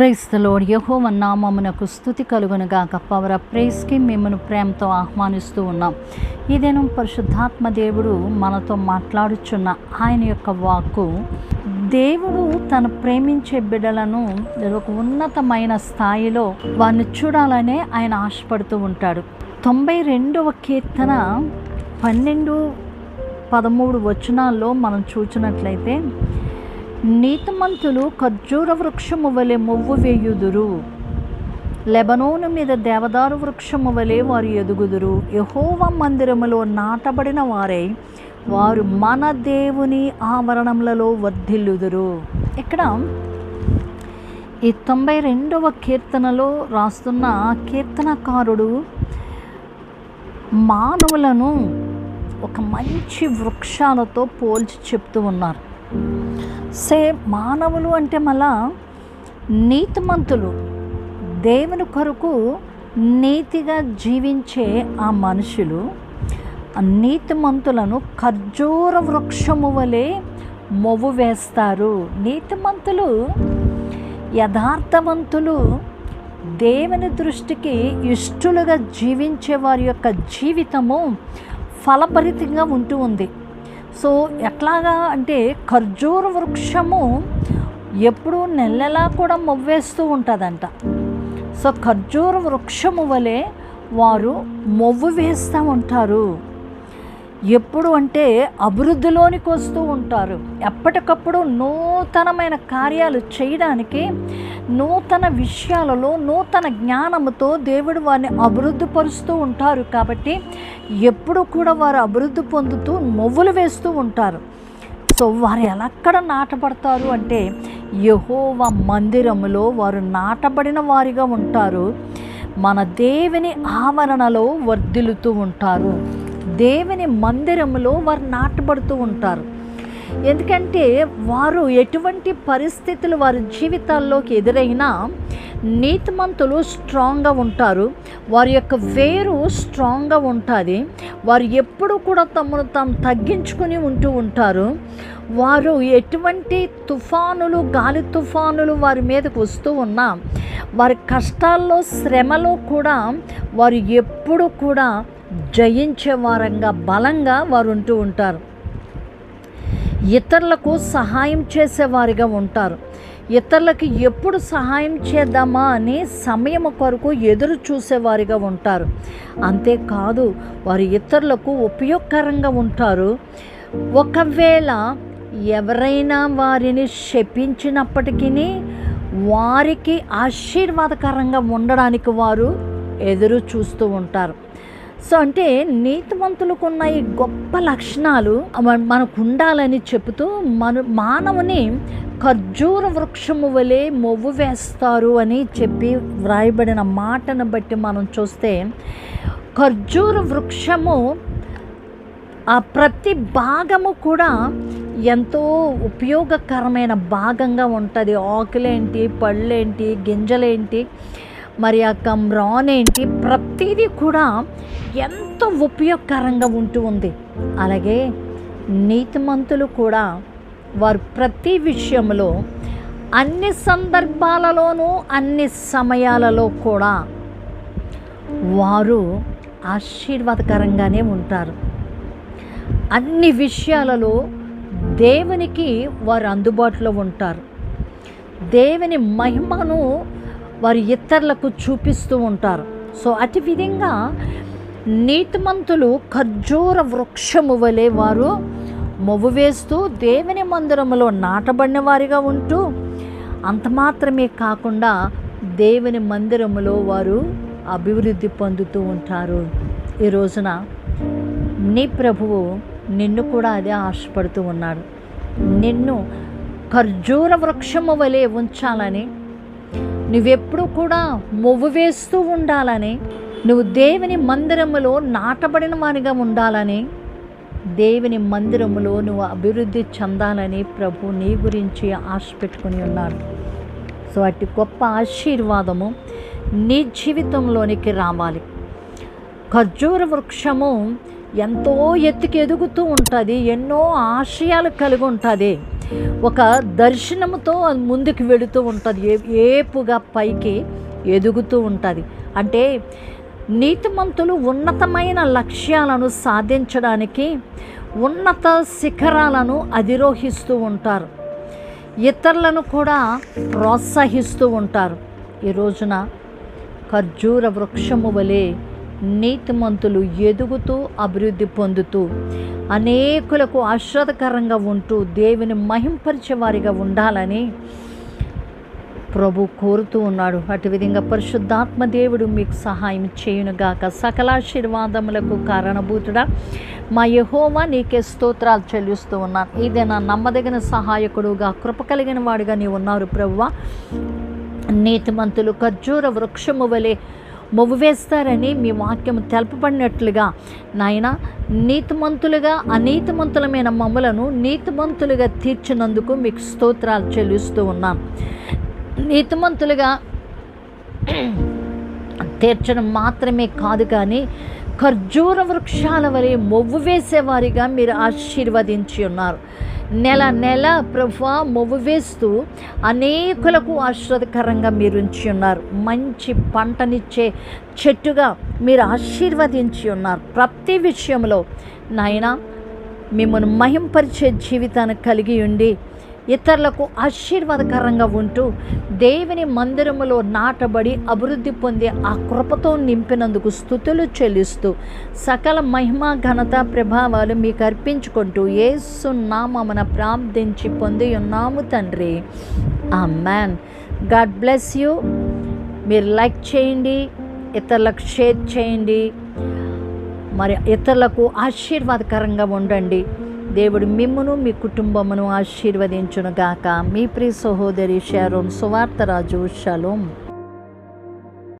ప్రైస్తలో యహోవ నామమునకు స్థుతి కలుగునుగాక పవర్ ప్రైస్కి మిమ్మల్ని ప్రేమతో ఆహ్వానిస్తూ ఉన్నాం. ఇదేను పరిశుద్ధాత్మ దేవుడు మనతో మాట్లాడుచున్న ఆయన యొక్క వాక్కు దేవుడు తను ప్రేమించే బిడ్డలను ఒక ఉన్నతమైన స్థాయిలో వారిని చూడాలనే ఆయన ఆశపడుతూ ఉంటాడు. తొంభై రెండవ కీర్తన పన్నెండు పదమూడు వచనాల్లో మనం చూచినట్లయితే నీతిమంతులు ఖర్జూర వృక్షము వలె మొవ్వు వేయుదురు. లెబనోను మీద దేవదారు వృక్షము వలె వారు ఎదుగుదురు. యహోవ మందిరములో నాటబడిన వారై వారు మన దేవుని ఆవరణములలో వర్ధిల్లుదురు. ఇక్కడ ఈ తొంభై రెండవ కీర్తనలో రాస్తున్న కీర్తనకారుడు మానవులను ఒక మంచి వృక్షాలతో పోల్చి చెప్తూ ఉన్నారు. సే మానవులు అంటే మళ్ళా నీతిమంతులు. దేవుని కొరకు నీతిగా జీవించే ఆ మనుషులు ఆ నీతిమంతులను ఖర్జూర వృక్షము వలె మొవ్వు వేస్తారు. నీతిమంతులు యథార్థవంతులు దేవుని దృష్టికి ఇష్టలుగా జీవించే వారి యొక్క జీవితము ఫలభరితంగా ఉంటూ ఉంది. సో ఎట్లాగా అంటే ఖర్జూర వృక్షము ఎప్పుడూ నెలలా కూడా మొవ్వేస్తూ ఉంటుందంట. సో ఖర్జూర వృక్షము వలె వారు మొవ్వు వేస్తూ ఉంటారు. ఎప్పుడు అంటే అభివృద్ధిలోనికి వస్తూ ఉంటారు. ఎప్పటికప్పుడు నూతనమైన కార్యాలు చేయడానికి నూతన విషయాలలో నూతన జ్ఞానముతో దేవుడు వారిని అభివృద్ధి పరుస్తూ ఉంటారు. కాబట్టి ఎప్పుడు కూడా వారు అభివృద్ధి పొందుతూ మొవ్వులు వేస్తూ ఉంటారు. సో వారు ఎలాక్కడ నాటబడతారు అంటే యహోవ మందిరములో వారు నాటబడిన వారిగా ఉంటారు. మన దేవుని ఆవరణలో వర్ధిల్లుతూ ఉంటారు. దేవుని మందిరములో వారు నాటబడుతూ ఉంటారు. ఎందుకంటే వారు ఎటువంటి పరిస్థితులు వారి జీవితాల్లోకి ఎదురైనా నీతిమంతులు స్ట్రాంగ్గా ఉంటారు. వారి యొక్క వేరు స్ట్రాంగ్గా ఉంటుంది. వారు ఎప్పుడు కూడా తమను తాము తగ్గించుకుని ఉంటూ ఉంటారు. వారు ఎటువంటి తుఫానులు గాలి తుఫానులు వారి మీదకు వస్తూ ఉన్నా వారి కష్టాల్లో శ్రమలో కూడా వారు ఎప్పుడు కూడా జయించే వారంగా బలంగా వారు ఉంటూ ఉంటారు. ఇతరులకు సహాయం చేసేవారిగా ఉంటారు. ఇతరులకు ఎప్పుడు సహాయం చేద్దామా అని సమయం కొరకు ఎదురు చూసేవారిగా ఉంటారు. అంతేకాదు వారు ఇతరులకు ఉపయోగకరంగా ఉంటారు. ఒకవేళ ఎవరైనా వారిని శపించినప్పటికీ వారికి ఆశీర్వాదకరంగా ఉండడానికి వారు ఎదురు చూస్తూ ఉంటారు. సో అంటే నీతివంతులకు ఉన్న ఈ గొప్ప లక్షణాలు మనకు ఉండాలని చెబుతూ మన మానవుని ఖర్జూర వృక్షము వలె మొవ్వు వేస్తారు అని చెప్పి వ్రాయబడిన మాటను బట్టి మనం చూస్తే ఖర్జూర వృక్షము ఆ ప్రతి భాగము కూడా ఎంతో ఉపయోగకరమైన భాగంగా ఉంటుంది. ఆకులేంటి పళ్ళేంటి గింజలేంటి. మరి ఆ కమ్రాన్ ఏంటి ప్రతిదీ కూడా ఎంతో ఉపయోగకరంగా ఉంటూ ఉంది. అలాగే నీతిమంతులు కూడా వారు ప్రతి విషయంలో అన్ని సందర్భాలలోనూ అన్ని సమయాలలో కూడా వారు ఆశీర్వాదకరంగానే ఉంటారు. అన్ని విషయాలలో దేవునికి వారు అందుబాటులో ఉంటారు. దేవుని మహిమను వారు ఇతరులకు చూపిస్తూ ఉంటారు. సో అటు విధంగా నీతిమంతులు ఖర్జూర వృక్షము వలె వారు మొవ్వు వేస్తూ దేవుని మందిరములో నాటబడిన వారిగా ఉంటూ అంత మాత్రమే కాకుండా దేవుని మందిరములో వారు అభివృద్ధి పొందుతూ ఉంటారు. ఈ రోజున నీ ప్రభువు నిన్ను కూడా అదే ఆశపడుతూ ఉన్నాడు. నిన్ను ఖర్జూర వృక్షము వలె ఉంచాలని నువ్వెప్పుడు కూడా మొవ్వు వేస్తూ ఉండాలని నువ్వు దేవుని మందిరములో నాటబడిన వానిగా ఉండాలని దేవుని మందిరములో నువ్వు అభివృద్ధి చెందాలని ప్రభు నీ గురించి ఆశ పెట్టుకుని ఉన్నాడు. సో అట్టి గొప్ప ఆశీర్వాదము నీ జీవితంలోనికి రావాలి. ఖర్జూర వృక్షము ఎంతో ఎత్తుకి ఎదుగుతూ ఉంటుంది ఎన్నో ఆశయాలు కలిగి ఉంటుంది. ఒక దర్శనముతో ముందుకు వెళుతూ ఉంటుంది. ఏ- ఏపుగా పైకి ఎదుగుతూ ఉంటుంది. అంటే నీతిమంతులు ఉన్నతమైన లక్ష్యాలను సాధించడానికి ఉన్నత శిఖరాలను అధిరోహిస్తూ ఉంటారు. ఇతరులను కూడా ప్రోత్సహిస్తూ ఉంటారు. ఈ రోజున ఖర్జూర వృక్షము వలె నీతిమంతులు ఎదుగుతూ అభివృద్ధి పొందుతూ అనేకులకు ఆశ్రదకరంగా ఉంటూ దేవుని మహింపరిచేవారిగా ఉండాలని ప్రభు కోరుతూ ఉన్నాడు. అటు విధంగా పరిశుద్ధాత్మ దేవుడు మీకు సహాయం చేయునుగాక. సకలాశీర్వాదములకు కారణభూతుడా. మా యహోవా నీకే స్తోత్రాలు చెల్లిస్తూ ఉన్నాను. ఇదే నా నమ్మదగిన సహాయకుడుగా కృప కలిగిన వాడిగా నీవు ఉన్నారు ప్రభువ నీతిమంతులు ఖర్జూర వృక్షము వలె మొవ్వు వేస్తారని మీ వాక్యం తెలపబడినట్లుగా నాయన నీతిమంతులుగా అనీతిమంతులమైన మమ్మలను నీతిమంతులుగా తీర్చినందుకు మీకు స్తోత్రాలు చెల్లిస్తూ ఉన్నాను నీతిమంతులుగా తీర్చడం మాత్రమే కాదు కానీ ఖర్జూర వృక్షాల వలె మొవ్వు వేసేవారిగా మీరు ఆశీర్వదించి ఉన్నారు. నెల నెల ప్రభా మొవ్వు వేస్తూ అనేకులకు ఆశ్రదకరంగా మీరు ఉంచి ఉన్నారు. మంచి పంటనిచ్చే చెట్టుగా మీరు ఆశీర్వదించి ఉన్నారు. ప్రతి విషయంలో నాయన మిమ్మల్ని మహింపరిచే జీవితాన్ని కలిగి ఉండి ఇతరులకు ఆశీర్వాదకరంగా ఉంటూ దేవుని మందిరములో నాటబడి అభివృద్ధి పొందే ఆ కృపతో నింపినందుకు స్థుతులు చెల్లిస్తూ సకల మహిమ ఘనత ప్రభావాలు మీకు అర్పించుకుంటూ ఏసు నామమున ప్రార్థించి పొంది ఉన్నాము తండ్రి. Amen God bless you. మీరు లైక్ చేయండి ఇతరులకు షేర్ చేయండి మరి ఇతరులకు ఆశీర్వాదకరంగా ఉండండి. దేవుడు మిమ్మును మీ కుటుంబమును ఆశీర్వదించునుగాక. మీ ప్రియ సహోదరి షారోన్ సువార్తరాజు షలోం.